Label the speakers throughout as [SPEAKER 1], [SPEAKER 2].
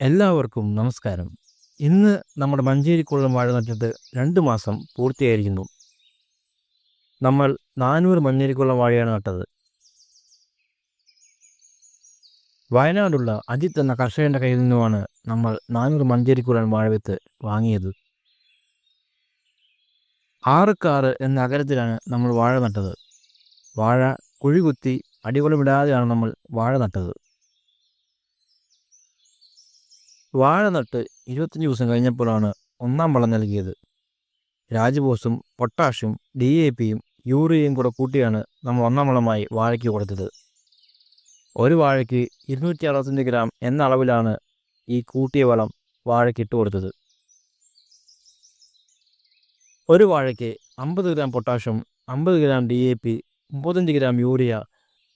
[SPEAKER 1] എല്ലാവർക്കും നമസ്കാരം. ഇന്ന് നമ്മുടെ മഞ്ചേരിക്കുള്ളം വാഴ നട്ടിട്ട് രണ്ട് മാസം പൂർത്തിയായിരിക്കുന്നു. നമ്മൾ നാനൂറ് മഞ്ചേരിക്കുളം വാഴയാണ് നട്ടത്. വയനാടുള്ള അജിത്ത് എന്ന കർഷകന്റെ കയ്യിൽ നിന്നുമാണ് നമ്മൾ നാനൂറ് മഞ്ചേരിക്കുള്ളൻ വാഴവിത്ത് വാങ്ങിയത്. ആറുക്കാറ് എന്ന അകലത്തിലാണ് നമ്മൾ വാഴ നട്ടത്. വാഴ കുഴികുത്തി അടികുളമിടാതെയാണ് നമ്മൾ വാഴ നട്ടത്. വാഴ നട്ട് ഇരുപത്തഞ്ച് ദിവസം കഴിഞ്ഞപ്പോഴാണ് ഒന്നാം വളം നൽകിയത്. രാജബോസും പൊട്ടാഷും ഡി എ പിയും യൂറിയയും കൂടെ കൂട്ടിയാണ് നമ്മൾ ഒന്നാം വളമായി വാഴയ്ക്ക് കൊടുത്തത്. ഒരു വാഴയ്ക്ക് ഇരുന്നൂറ്റി അറുപത്തഞ്ച് ഗ്രാം എന്ന അളവിലാണ് ഈ കൂട്ടിയ വളം വാഴയ്ക്ക് ഇട്ട് കൊടുത്തത്. ഒരു വാഴയ്ക്ക് അമ്പത് ഗ്രാം പൊട്ടാഷ്യം അമ്പത് ഗ്രാം ഡി എ പി മുപ്പത്തഞ്ച് ഗ്രാം യൂറിയ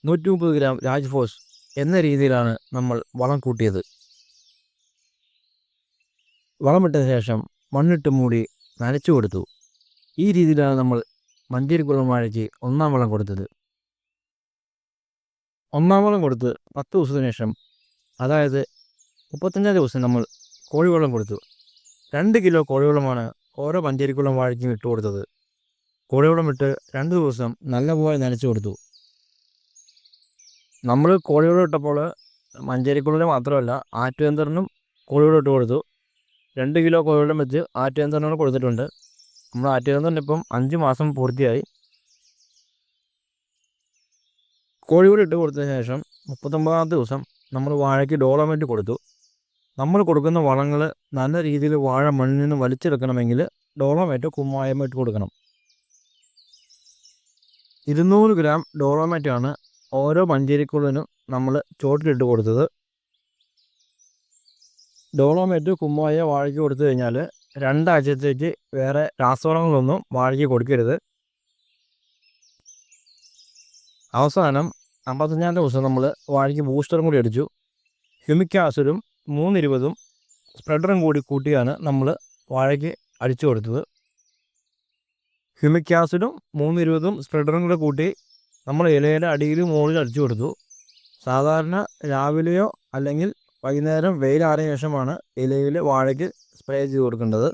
[SPEAKER 1] നൂറ്റി മുപ്പത് ഗ്രാം രാജ്ഫോസ് എന്ന രീതിയിലാണ് നമ്മൾ വളം കൂട്ടിയത്. വളമിട്ട ശേഷം മണ്ണിട്ട് മൂടി നനച്ചു കൊടുത്തു. ഈ രീതിയിലാണ് നമ്മൾ മഞ്ചേരിക്കുളം വാഴയ്ക്ക് ഒന്നാം വളം കൊടുത്തത്. ഒന്നാം വളം കൊടുത്ത് പത്ത് ദിവസത്തിന് ശേഷം അതായത് മുപ്പത്തഞ്ചാം ദിവസം നമ്മൾ കോഴിവെള്ളം കൊടുത്തു. രണ്ട് കിലോ കോഴിവെള്ളമാണ് ഓരോ മഞ്ചേരിക്കുളം വാഴയ്ക്കും ഇട്ട് കൊടുത്തത്. കോഴിവെള്ളം ഇട്ട് രണ്ട് ദിവസം നല്ലപോലെ നനച്ചു കൊടുത്തു. നമ്മൾ കോഴിവെള്ളം ഇട്ടപ്പോൾ മഞ്ചേരിക്കുള്ളിൽ മാത്രമല്ല ആറ്റുവേന്തറിനും കോഴിവെള്ളം ഇട്ട് കൊടുത്തു. രണ്ട് കിലോ കോഴിവെള്ളം വെച്ച് ആറ്റുവേന്തറിനോട് കൊടുത്തിട്ടുണ്ട്. നമ്മൾ ആറ്റുവേന്തറിന് ഇപ്പം അഞ്ച് മാസം പൂർത്തിയായി. കോഴിവെള്ളം ഇട്ട് കൊടുത്തതിന് ശേഷം മുപ്പത്തൊമ്പതാമത്തെ ദിവസം നമ്മൾ വാഴയ്ക്ക് ഡോളമെന്റ് കൊടുത്തു. നമ്മൾ കൊടുക്കുന്ന വളങ്ങൾ നല്ല രീതിയിൽ വാഴ മണ്ണിൽ നിന്ന് വലിച്ചെടുക്കണമെങ്കിൽ ഡോളോമേറ്റ് കുമ്മായമേറ്റ് കൊടുക്കണം. ഇരുന്നൂറ് ഗ്രാം ഡോളോമേറ്റാണ് ഓരോ മഞ്ചേരിക്കുള്ളിനും നമ്മൾ ചോട്ടിലിട്ട് കൊടുത്തത്. ഡോളോമേറ്റ് കുമ്മായ വാഴയ്ക്ക് കൊടുത്തു കഴിഞ്ഞാൽ രണ്ടാഴ്ചത്തേക്ക് വേറെ രാസവളങ്ങളൊന്നും വാഴയ്ക്ക് കൊടുക്കരുത്. അവസാനം അമ്പത്തഞ്ചാം ദിവസം നമ്മൾ വാഴയ്ക്ക് ബൂസ്റ്ററും കൂടി അടിച്ചു. ഹ്യൂമിക് ആസിഡും മൂന്നിരുപതും സ്പ്രെഡറും കൂടി കൂട്ടിയാണ് നമ്മൾ വാഴയ്ക്ക് അടിച്ചു കൊടുത്തത്. ഹ്യൂമിക് ആസിഡും മൂന്നിരുപതും സ്പ്രെഡറും കൂടെ കൂട്ടി നമ്മൾ ഇലയുടെ അടിയിലും മുകളിൽ അടിച്ചു കൊടുത്തു. സാധാരണ രാവിലെയോ അല്ലെങ്കിൽ വൈകുന്നേരം വെയിലാറിയ ശേഷമാണ് ഇലയിൽ വാഴയ്ക്ക് സ്പ്രേ ചെയ്ത് കൊടുക്കേണ്ടത്.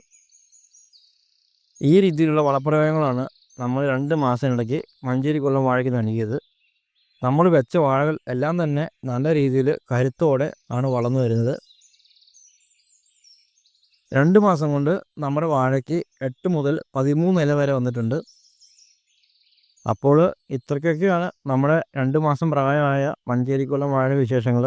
[SPEAKER 1] ഈ രീതിയിലുള്ള വളപ്രയോഗങ്ങളാണ് നമ്മൾ രണ്ട് മാസത്തിനിടയ്ക്ക് മഞ്ചേരി കൊല്ലം വാഴയ്ക്ക് നൽകിയത്. നമ്മൾ വെച്ച വാഴകൾ എല്ലാം തന്നെ നല്ല രീതിയിൽ കരുത്തോടെ ആണ് വളർന്നു വരുന്നത്. രണ്ട് മാസം കൊണ്ട് നമ്മുടെ വാഴയ്ക്ക് എട്ട് മുതൽ പതിമൂന്ന് ഇല വരെ വന്നിട്ടുണ്ട്. അപ്പോൾ ഇത്രയ്ക്കൊക്കെയാണ് നമ്മുടെ രണ്ട് മാസം പ്രായമായ മഞ്ചേരിക്കുള്ള വാഴ വിശേഷങ്ങൾ